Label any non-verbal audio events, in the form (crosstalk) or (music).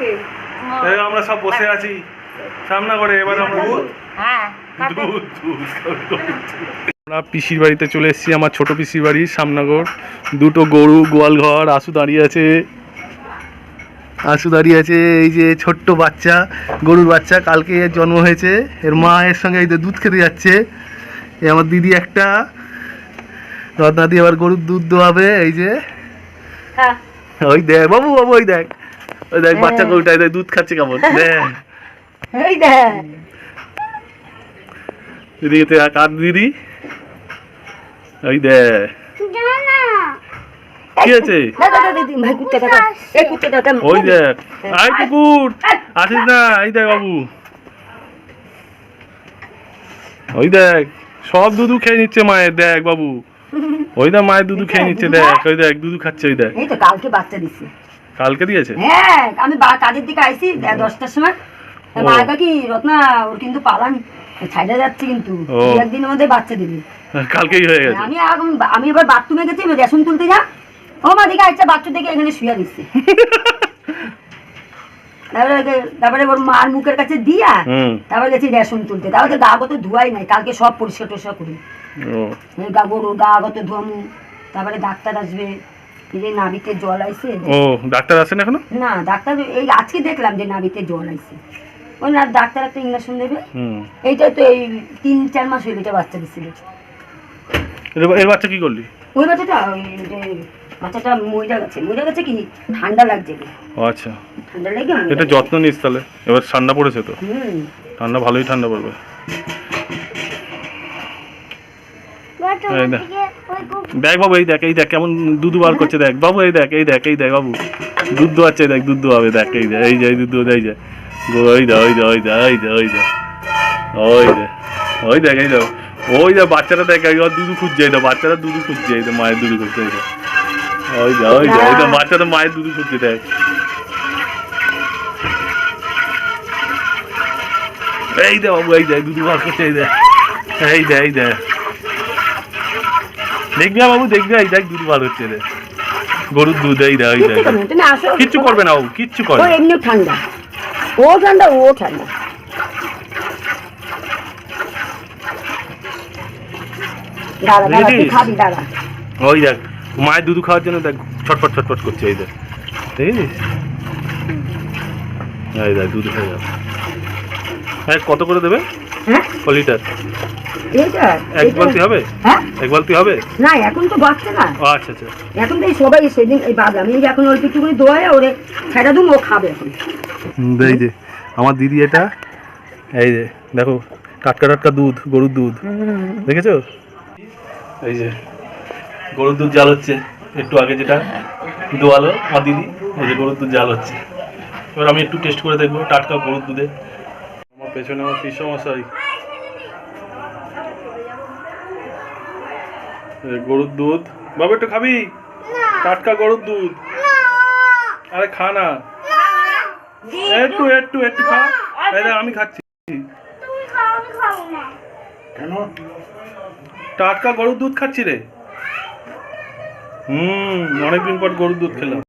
এই আমরা সব বসে আছি। সামনা করে এবার আমরা হ্যাঁ। দুধ। আমরা পিসির বাড়িতে চলে এসেছি আমার ছোট পিসির বাড়ি সামনাগর। দুটো গরু গোয়াল ঘর আশু দাঁড়িয়ে আছে। আশু দাঁড়িয়ে আছে এই যে ছোট্ট বাচ্চা গরুর বাচ্চা কালকে এর জন্ম হয়েছে। এর মা এর সঙ্গে এই যে দুধ খেতে যাচ্ছে। এই আমার দিদি একটা। রত্নাদি আবার গরুর দুধ দোয়াবে এই যে। হ্যাঁ। ওই দেখ বাবু বাবু ওই দেখ। ওই দেখ বাচ্চা গরুটা দেখ দুধ খাচ্ছে কেমন? (laughs) দেখ। এই দেখ। দিদি কার দিদি। ওই দেখ। কি আছে? দাদা দাদা দিদি ভাই কুত্তে দাদা এই কুত্তে দাদা ওই দেখ। আই কুকুর আসিস না এই দেখ বাবু। ওই দেখ সব দুধু খেয়ে নিচ্ছে মায়ের দেখ বাবু। (laughs) ওই দেখ মায়ের দুধু খেয়ে নিচ্ছে দেখ ওই দেখ দুধু খাচ্ছে ওই দেখ। এই তো কালকে বাচ্চা দিছে। কালকে দিয়েছে? হ্যাঁ আমি বা- কাজের দিকে আইছি দশটার সময়। মা কাকি রত্না ওর কিন্তু পালান। ছাইডা যাচ্ছে কিন্তু। দু একদিনের বাচ্চা দিবি। কালকেই হয়ে গেছে। আমি এখন আমি এবার বাথরুমে গেছি রেশন তুলতে যা। ও মা দিকে আচ্ছা বাচ্চা দেখে এখানে শুয়ে দিচ্ছে (laughs) তারপরে তারপরে ওর মার মুখের কাছে দিয়া তারপরে গেছি রেশন তুলতে। তারপরে তো গা গত ধোয়াই নাই কালকে সব পরিষ্কার টরিষ্কার করি। গা গরু গা গত ধোয়ামু তারপরে ডাক্তার আসবে। যে নাবিতে জল আইছে। ও ডাক্তার আসেন এখনও? না ডাক্তার এই আজকে দেখলাম যে নাবিতে জল আইছে। ওই না ডাক্তার একটা ইঞ্জেকশন দেবে। হুম। এইটা তো এই তিন চার মাস হইল এটা বাচ্চা দিছিল। এর- বাচ্চা কি করলি? ওই বাচ্চাটা বাচ্চাটা মইরা গেছে। মইরা গেছে কি ঠান্ডা লাগছে। ও আচ্ছা। ঠান্ডা লেগে এটা যত্ন নিস তাহলে। এবার ঠান্ডা পড়েছে তো। ঠান্ডা ভালোই ঠান্ডা পড়বে। দেখ। বাবু এই দেখ এই দেখ কেমন দুধ বার করছে দেখ বাবু এই দেখ এই দেখ এই দেখ বাবু দুধ দোয়াচ্ছে দেখ দুধ দোয়াবে দেখ এই দেখ এই যে এই দুধ দোয়া এই যে ওই দেখ ওই দেখ ওই দেখ ওই দেখ ওই দেখ ওই ওই দেখ এই দেখ ওই দেখ বাচ্চাটা দেখ একবার দুধু খুঁজছে এই দেখ বাচ্চাটা দুধু খুঁজছে এই মায়ের দুধু খুঁজছে এই ওই দেখ ওই দেখ ওই দেখ বাচ্চাটা মায়ের দুধু খুঁজছে দেখ এই দে বাবু এই দেখ দুধু বার করছে এই দেখ এই দে এই দেখ দেখবি বাবু দেখবি এই দেখ দুধ বার হচ্ছে রে। গরুর দুধ এই দেখ কিচ্ছু করবে না, কিচ্ছু এমনি ঠান্ডা। ও ঠান্ডা ও ঠান্ডা। ওই দেখ মায়ের দুধ খাওয়ার জন্য দেখ ছটফট ছটফট করছে এই দেখ। দেখেছিস? এই দেখ দুধ যাবে হ্যাঁ কত করে দেবে? হ্যাঁ ক লিটার এইটা এক বালতি হবে? হ্যাঁ? এক বালতি হবে? না এখন তো বাচ্চা না। ও আচ্ছা আচ্ছা। এখন তো এই সবাই সেদিন এই বাদ আমি এখন অল্প একটুখানি দোয়ায় ওরে ছেড়ে দুম ও খাবে এখন। এই যে আমার দিদি এটা এই যে দেখো টাটকা টাটকা দুধ গরুর দুধ। দেখেছ? এই যে গরুর দুধ জাল হচ্ছে। একটু আগে যেটা দোয়ালো আমার দিদি এই যে গরুর দুধ জাল হচ্ছে। এবার আমি একটু টেস্ট করে দেখব টাটকা গরুর দুধে আমার পেছনে আমার পিসা মশাই। গরুর দুধ। বাবা, একটু খাবি? টাটকা গরুর দুধ। আরে, খা না। একটু একটু একটু খা। আমি খাচ্ছি। কেন? টাটকা গরুর দুধ খাচ্ছি রে। হুম, অনেকদিন পর গরুর দুধ খেলাম।